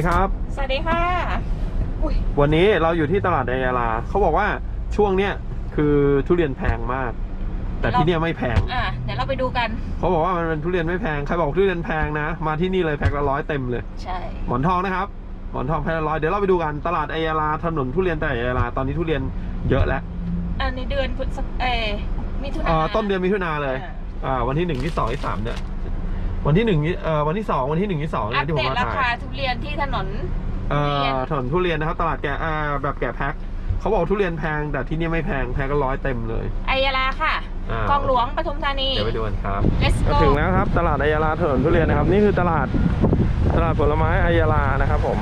ดีครับ สวัสดีค่ะอุ้ยวันนี้เราอยู่ที่ตลาดไอยาลาเขาบอกว่าช่วงเนี้ยคือทุเรียนแพงมาก แต่ที่เนี่ยไม่แพง อะเดี๋ยวเราไปดูกัน เขาบอกว่ามันเป็นทุเรียนไม่แพง ใครบอกทุเรียนแพงนะ มาที่นี่เลยแพ็คละร้อยเต็มเลย ใช่ หมอนทองนะครับ หมอนทองแพ็คละร้อยเดี๋ยวเราไปดูกัน ตลาดไอยาลาถนนทุเรียนตลาดไอยาลาตอนนี้ทุเรียนเยอะแล้วอันนี้เดือนพฤษภเออมิถุนาเอ่อต้นเดือนมิถุนาเลยอ่าอ่าวันที่หนึ่งที่สองที่สามเนี่ย วันที่หนึ่งเอ่อวันที่สองวันที่หนึ่งที่สองอัเนี่ยปที่ผเดมตมาราถ่ายคาทุเรียนที่ถนน เอ่ทุเรียนอถนนทุเรียนนะครับตลาดแกะอ่าแบบแกะแพ็คเขาบอกทุเรียนแพงแต่ที่นี่ไม่แพงแพ็คก็ร้อยเต็มเลย ไอยาลาค่ะอ่ากองหลวงปทุมธานี เดี๋ยวไปดูกันครับ let's ก็ go ถึงแล้วครับ ตลาดไอยาลาถนนทุเรียนนะครับ นี่คือตลาดตลาดผลไม้ไอยาลานะครับผม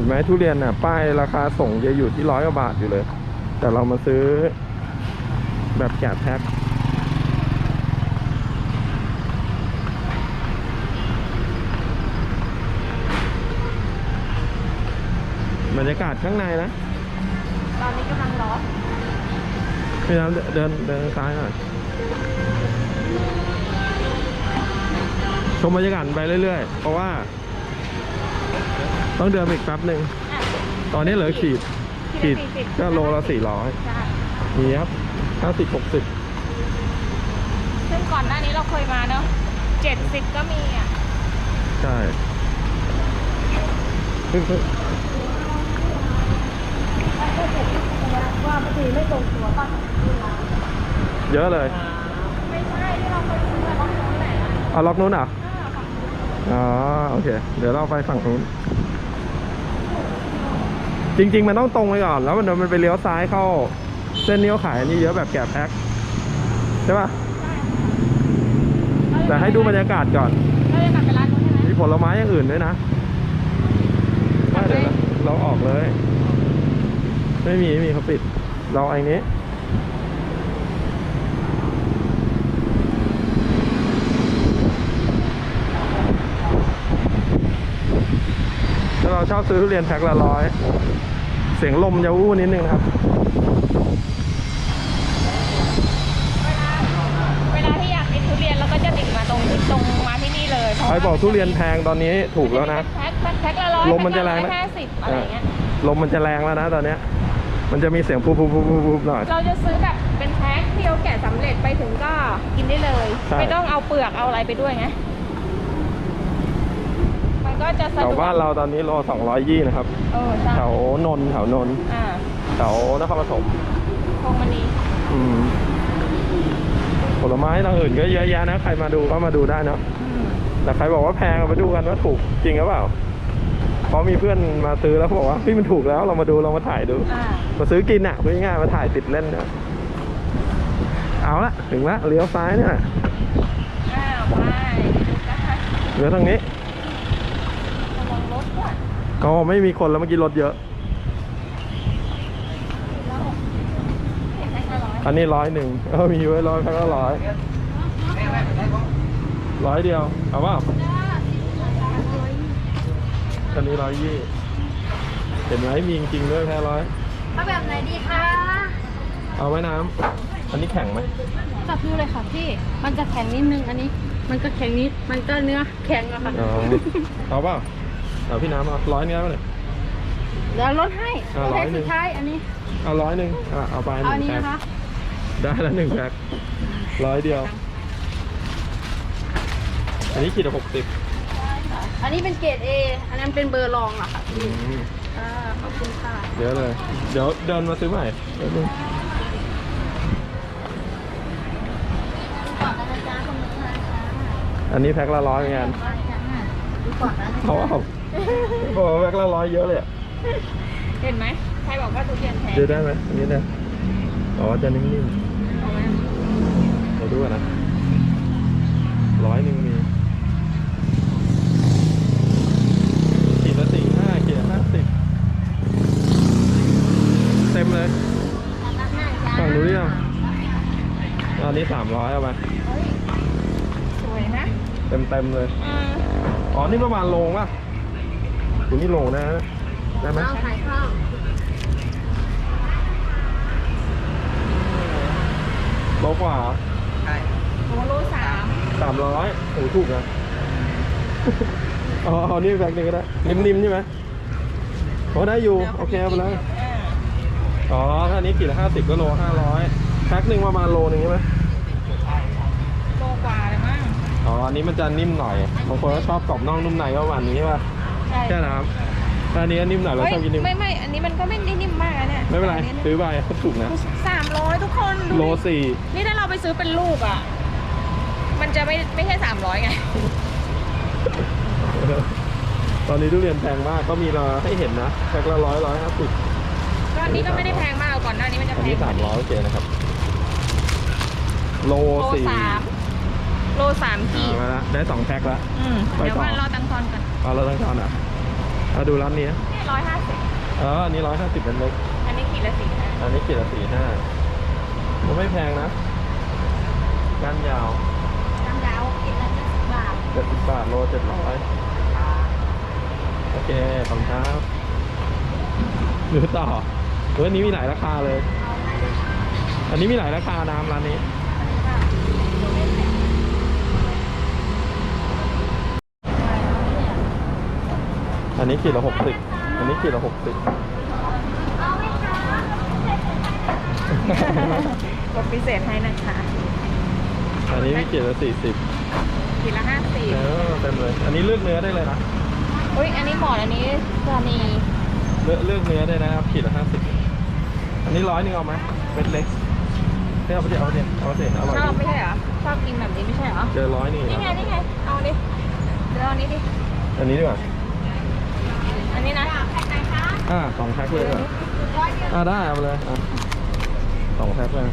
ห็นไหมทุเรียนน่ะ ป้ายราคาส่งจะอยู่ที่ร้อยกว่าบาทอยู่เลย แต่เรามาซื้อแบบแกะแพ็คบรรยากาศข้างในนะ ตอนนี้กำลังร้อนพี่น้ำเดินเดินเดินซ้ายหน่อยชมบรรยากาศไปเรื่อยๆ เพราะว่า ต้องเดินอีกแป๊บหนึ่งอะตอนนี้เหลือขีด ขีดก็โลละสี่ร้อยใช่มีครับห้าสิบหกสิบซึ่งก่อนหน้านี้เราเคยมาเนอะเจ็ดสิบก็มีอะ ใช่ขึ้นขึ้นว่าปกติไม่ตรงตัวป่ะเยอะเลย ไม่ใช่ที่เราเคยซื้ออะต้องซื้อไหนอะเอาล็อกนู้นเหรอะอ่าฝั่งอ๋อ โอเค เดี๋ยวเราไปฝั่งนู้น จริง ๆ มันต้องตรงไปก่อน แล้วมันมันไปเลี้ยวซ้ายเข้า เส้นนี้เขาขายอันนี้เยอะแบบแกะแพ็คใช่ป่ะแต่ให้ดูบรรยากาศก่อน เราจะกลับไปร้านนู้นใช่ไหมมีผลไม้อย่างอื่นด้วยนะไม่เดี๋ยวนะเราออกเลย ไม่มีไม่มีเขาปิด เราไอ้นี้ถ้าเราชอบซื้อทุเรียนแพ็คละร้อย เสียงลมจะวู้นิดนึงนะครับ เวลาที่อยากกินทุเรียนเราก็จะดิ่งมาตรงตรงมาที่นี่เลยเพราะใครว่าบอกทุเรียนแพงตอนนี้ถูกแล้วนะ แพ็คแพ็คแพ็คละร้อยลมมันจะแรงนะห้าสิบอะไรอย่างเงี้ย ลมมันจะแรงแล้วนะตอนเนี้ย มันจะมีเสียงปุ๊บปุ๊บปุ๊บปุ๊บหน่อย เราจะซื้อแบบเป็นแพ็คที่เราแกะสำเร็จไปถึงก็กินได้เลย ใช่ ไม่ต้องเอาเปลือกเอาอะไรไปด้วยไงมัน ก็จะสะแถดววกบ้านเราตอนนี้โลสองร้อยยี่นะครับเออใช่แถวนนท์แถวนนท์อ่าแถวนครปฐมพวงมณีอืมผลไม้ทางอื่นก็เยอะแยะนะ ใครมาดูก็มาดูได้เนอะอืมแต่ใครบอกว่าแพงก็มาดูกันว่าถูกจริงหรือเปล่าเพราะมีเพื่อนมาซื้อแล้วเขาบอกว่าพี่มันถูกแล้วเรามาดูเรามาถ่ายดู อ่ามาซื้อกินอะพูดง่ายๆมาถ่ายติดเล่นนะเอาละถึงละเลี้ยวซ้ายเนี่ยอ้าวไปนะคะเหลือทางนี้ ระวังรถด้วย ก็ไม่มีคนแล้วเมื่อกี้รถเยอะเห็นไหมคะร้อยอันนี้ร้อยหนึ่งเออมีไว้ร้อยแพ็คละร้อยร้อยเดียวเอาเปล่าอันนี้ร้อยยี่เห็นไหมมีจริงๆด้วยแค่ร้อยเอาแบบไหนดีคะ เอาไว้น้ำอันนี้แข็งไหมจับดูเลยค่ะพี่ มันจะแข็งนิดนึงอันนี้ มันก็แข็งนิด มันก็เนื้อแข็งอะค่ะอ๋อเอาเปล่า เอาพี่น้ำเอาร้อยเนี้ยมาเลยเดี๋ยวลดให้อ่าลดให้ร้อยหนึ่สุงดท้ายอันนี้ เอาร้อยหนึ่งอะเอาไปหเอาอันนึ่งนี้แพ็คนะคะได้แล้วหนึ่งแพ็คร้อยเดียว อันนี้ขีดละหกสิบอันนี้เป็นเกรด A อันนั้นเป็นเบอร์รองอะค่ะพี่อ่าขอบคุณค่ะเดี๋ยวเลย เดี๋ยวเดินมาซื้อใหม่เดี๋ยวดูก่อนนะจ๊ะขอบคุณค่ะอันนี้แพ็คละร้อยเหมือนกันดูก่อนนะ เขาว่า บอกว่าแพ็คละร้อยเยอะเลยอะเห็นไหมใครบอกว่าทุเรียนแพงเดี๋ยวได้ไหมอันนี้ได้อ๋อจะนิ่มเอาไหมๆเดี๋ยวดูก่อนนะร้อยหนึ่งมีขีดละสี่ห้าขีดละห้าสิบเต็มเลย สั่งดูหรือยัง อันนี้สามร้อยเอาไปสวยนะ เต็มเต็มๆเลยอืมอ๋อ นี่ประมาณโลงป่ะ คุณนี่โลนะได้ไหมเอาขายข้าวโลกว่าใช่โอ้โลสามสามร้อยโอ้ถูกนะอ๋อเอานี่แพ็คหนึงก็ได้นิ่มๆใช่ไหมโอ้ได้อยู่ โอเคเอาไปเลยอ่าอ๋อ ถ้าอันนี้ขีดละห้าสิบก็โลห้าร้อยแพ็คหนึ่งประมาณโลหนึ่งใช่ไหมโลกว่าเลยมั้งอ๋อ อันนี้มันจะนิ่มหน่อยบางคนก็ชอบกรอบนอกนุ่มในก็ประมาณนี้ใช่ป่ะ ใช่แค่น้ำถ้าอันนี้นิ่มหน่อยเราเฮ้ยชอบกินนิ่มไม่ไม่อันนี้มันก็ไม่ได้นิ่มมากนะเนี่ยไม่เป็นไรอัซื้อไปถูกนะสามร้อยทุกคนดูดิโลสี่นี่ถ้าเราไปซื้อเป็นลูกอะ มันจะไม่ไม่ใช่สามร้อยไง ตอนนี้ทุเรียนแพงมากก็มีเราให้เห็นนะแพ็คละร้อยร้อยห้าสิบก็อันนี้ก็ไม่ได้แพงมากก่อนหน้านี้มันจะอันแพนี้งสามร้อยโอเคนะครับ โลโลสี่สาม โลสามขีดอ่ามาละได้สองแพ็คละ อืมไปเดี๋ยวต่อว่ารอตังค์ทอนก่อนเอาเราต้องทอนอะเอาดูร้านนี้นะนี่ร้อยห้าสิบเอออันนี้ร้อยห้าสิบเป็นเล็ก อันนี้ขีดละสี่ห้าอันนี้ขีดละสี่ห้าก็ไม่แพงนะก้านยาวน้ำดาวกินละยี่สิบบาทเจ็ดสิบบาทโลเจ็ดร้อยโอเคขอบคุณครับหรือต่อเอออันนี้มีหลายราคาเลย อันนี้มีหลายราคาน้ำร้านนี้ อันนี้ขีดละหกสิบอันนี้ขีดละหกสิบลดพิเศษให้นะคะอันนี้มีขีดละสี่สิบขีดละห้าสิบเออเต็มเลย อันนี้เลือกเนื้อได้เลยนะอุ้ยอันนี้หมอนอันนี้ซานีเลือกเลือกเนื้อได้นะครับขีดละห้าสิบอันนี้ร้อยหนึ่งเอาไหมเป็นเล็กไม่เอาไปเดี๋ยวเอาไปเดี๋ยวเอาไปเดี๋ยวอร่อยชอบดีไม่ใช่เหรอชอบกินแบบนี้ไม่ใช่เหรอเจอร้อยหนึ่งนี่ไงนะนี่ไงเอาดิเดี๋ยวเอาอันนี้ดิอันนี้ดีกว่าอั นนี้นะแพ็คไหนคะอ่าสองแพ็คเลยดีกว่าอ่าได้เอาไปเลยอะสองแพ็คเลย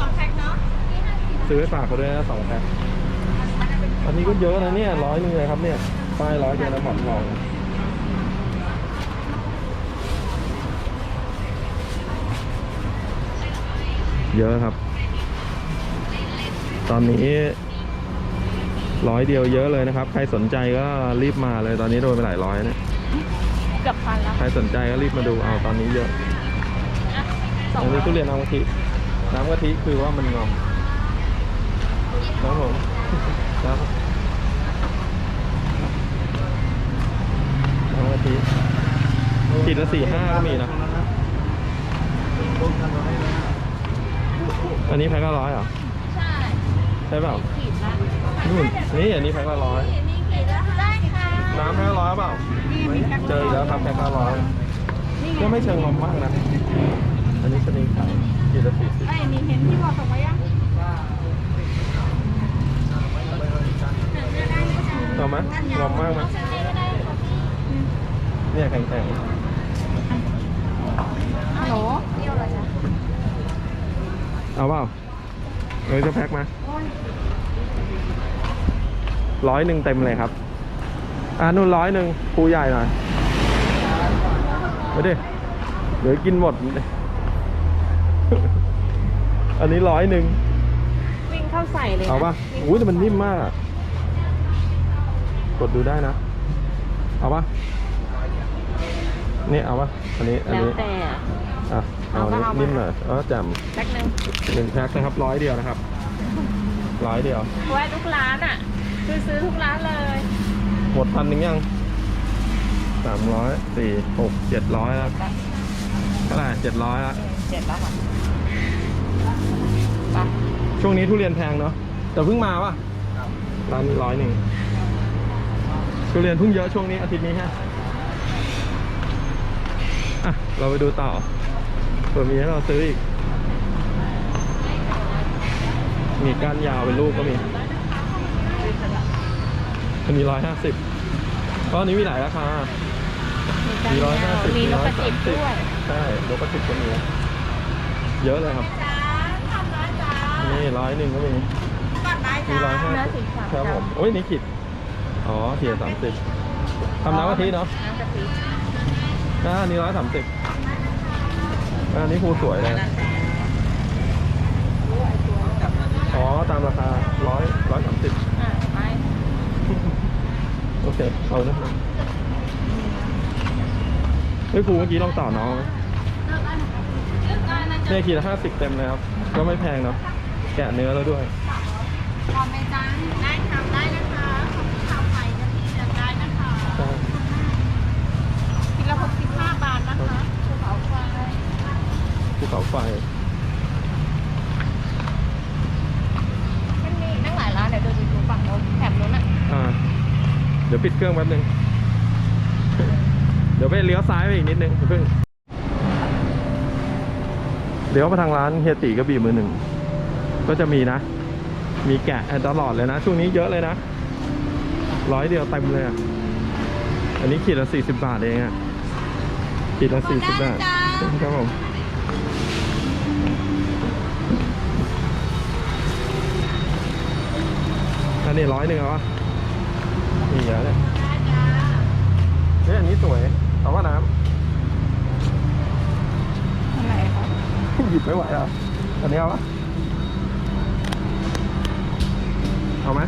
สองแพ็คเนาะซื้อไปฝากเขาด้วยนะสองแพ็คอันนี้ก็เยอะนะเนี่ยร้อยหนึ่งเลยครับเนี่ยป้ายร้อยเดียวนะหมอนทองเยอะครับ ตอนนี้ร้อยเดียวเยอะเลยนะครับ ใครสนใจก็รีบมาเลยตอนนี้โดนไปหลายร้อยเนี่ย เกือบพันแล้วใครสนใจก็รีบมาดูเอาตอนนี้เยอะอันนี้ทุเรียนน้ำกะทิน้ำกะทิคือว่ามันงอมครับผมครับน้ำกะทิขีดละสี่ห้าก็มีนะ อันนี้แพ็คละร้อยเหรอ ใช่ ใช่เปล่านู่นนี่อันนี้แพ็คละร้อย นี่ขีดละได้ค่ะ น้ำแพ็คละร้อยเปล่า เจออีกแล้วครับแพ็คละร้อยก็ไม่เชิงงอมมากนะ อันนี้ชนิดขายขีดละสี่สิบไอ้นี่เห็นที่บอกส่งไว้ยังเอาไหมงอมมากไหมเนี่ยแข็งฮัลโหลเที่ยวอะไรจ๊ะๆเอาเปล่าเออจะแพ็คมาร้อยหนึ่งเต็มเลยครับ อ่านู่นร้อยหนึ่งภูใหญ่หน่อยไปดิเดี๋ยวกินหมด อันนี้ร้อยหนึ่งวิ่งเข้าใส่เลยนเอาป่ะอุ้ยแต่มันนิ่มมากอะกดดูได้นะ เอาป่ะนี่เอาป่ะอันนี้อันแล้วนี้แต่อะเอาอันนี้เอาก็เอามา นิ่มหน่อยเออแจ่มแพ็คหนึ่งหนึ่งแพ็คนะครับร้อยเดียวนะครับร้อยเดียวแวะทุกร้านอะ คือซื้อทุกร้านเลย หมดพันหนึ่งยังสามร้อยสี่หกเจ็ดร้อยแล้วเท่าไหร่เจ็ดร้อยแล้วเจ็ดแล้วค่ะไปช่วงนี้ทุเรียนแพงเนาะแต่เพิ่งมาป่ะร้านนี้ร้อยหนึ่งทุเรียนเพิ่งเยอะช่วงนี้อาทิตย์นี้ฮะอะเราไปดูต่อเผื่อมีให้เราซื้ออีกมีก้านยาวเป็นลูกก็มี อันนี้ร้อยห้าสิบก็อันนี้มีหลายราคา มีร้อยห้าสิบมีนกกระจิบด้วย ใช่นกกระจิบก็มี เยอะเลยครับ นี่ร้อยหนึ่งก็มีมีร้อยห้าเนื้อสิสีบขาวครับผมโอ้ยนี่ขีดอ๋อขีดสามสิบทำน้ำกะทิเนาะน้ำกะทิอ่าอันนี้ร้อยสามสิบอันนี้ภูสวยเลยอ๋อตามราคาร้อยร้อยสามสิบอะไป โอเคเอานะเฮ้ยครูเมื่อกี้ลองต่อน้องไหมเนี่ยขีดละห้าสิบเต็มเลยครับ ก็ไม่แพงเนาะแกะเนื้อแล้วด้วยพร้อมไหมจ๊ะได้ทำได้นะคะของชาวไทยก็ที่เลือกได้นะคะ กินละหกสิบห้าบาทนะคะภูเขาไฟ ภูเขาไฟ มันมีอีกตั้งหลายร้านเดี๋ยวเดินไปดูฝั่งโน้นแถบโน้นอะ อ่า เดี๋ยวปิดเค รื่องแป๊บนึง เดี๋ยวไปเลี้ยวซ้ายไปอีกนิดนึงเพิ่งเลี้ยวไปทางร้านเฮียตีกระบี่มือหนึ่ง ก็จะมีนะ มีแกะตลอดเลยนะ ช่วงนี้เยอะเลยนะร้อยเดียวเต็มเลยอะอันนี้ขีดละสี่สิบบาทเองอะขีดละสี่สิบบาทครับผมอันนี้ร้อยหนึ่งเหรอนี่เยอะเลย เนี่ยอันนี้สวยเอาว่าน้อันไหนคะำ หยิบไม่ไหวอะอันนี้เอาปะเอาไหม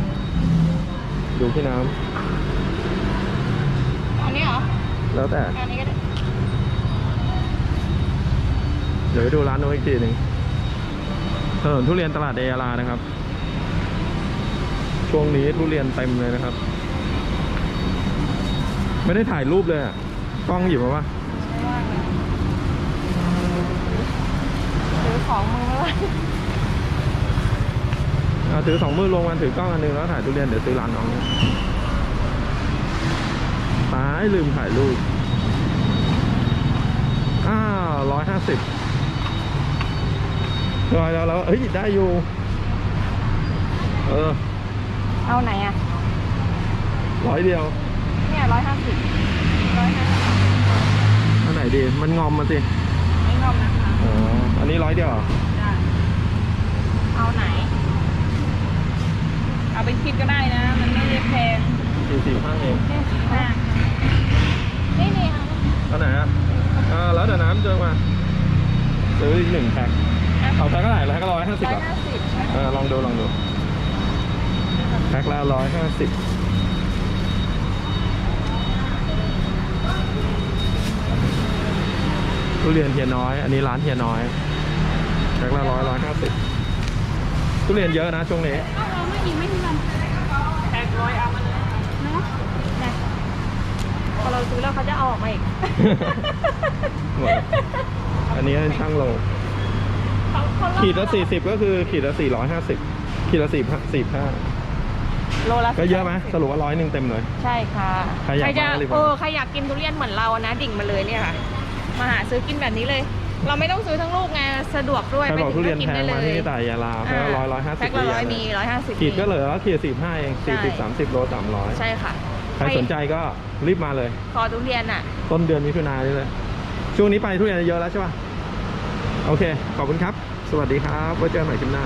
ดูพี่น้อันนี้เหรอำแล้วแต่ อันนี้ก็ได้เดี๋ยวไปดูร้านโน้นอีกทีหนึ่งถนนทุเรียนตลาดเอรานะครับ ช่วงนี้ทุเรียนเต็มเลยนะครับ ไม่ได้ถ่ายรูปเลยอะกล้องหยิบมาปะไม่ว่างเลยซื้อของมือไม่ว่างเอาถือสองมือลงมาถือกล้องอันหนึงแล้วถ่ายทุเรียนเดี๋ยวซื้อร้านน้องเนี่ยตายลืมถ่ายรูป อ้าวร้อยห้าสิบร้อยแล้วแล้วเฮ้ยได้อยู่ เออเอาไหนอะร้อยเดียว เนี่ยร้อยห้าสิบร้อยห้าสิบอันไหนดี มันงอมมาสิไม่งอมนะคะอ๋ออันนี้ร้อยเดียวเหรอได้เอาไหน เอาเป็นคิดก็ได้นะ มันไม่ได้แพงสี่สิบห้าเองนี่ค่ะนี่นี่ค่ะอันไหนอะอ่าแล้วเดี๋ยวน้ำเจอมาซื้ออีกหนึ่งแพ็คเอาแพ็คเท่าไหร่แพ็คก็ร้อยห้าสิบร้อยอะห้าสิบเออลองดูลองดูแพ็คละร้อยห้าสิบ ทุเรียนเฮียน้อย อันนี้ร้านเฮียน้อยแพ็คละร้อยร้อยห้าสิบทุเรียนเยอะนะช่วงนี้ถ้าเราไม่มีไม่มีมันแพ็คร้อยเอามาเลยเนาะนะพอเราซื้อแล้วเขาจะเอาออกมาอีก หมดอันนี้ให้ช่างโลเขาเขาลดขีดละสี่สิบก็คือขีดละสี่ร้อยห้าสิบขีดละสี่สี่ห้า โลละก็เยอะไหมสรุปว่าร้อยหนึ่งเต็มเลย ใช่ค่ะใครอยากจะมารีบมา เออใครอยากกินทุเรียนเหมือนเรานะดิ่งมาเลยเนี่ยค่ะ มาหาซื้อกินแบบนี้เลย เราไม่ต้องซื้อทั้งลูกไงสะดวกด้วยใครบอกทุเรียนไปแพถึงก็มากิที่แต่ยาลาแพ็คละร้อยร้อยห้าสิบแพ็คละร้อยมีร้อยห้าสิบ ขีดก็เหลือขีดสี่ห้าเองสี่สิบสามสิบโลสามร้อยใช่ค่ะใครสนใจก็รีบมาเลย คอทุเรียนอะ ต้นเดือนมิถุนายนนี้เลย ช่วงนี้ไปทุเรียนเยอะแล้วใช่ป่ะ โอเค ขอบคุณครับ สวัสดีครับไว้เจอกันใหม่คลิปหน้า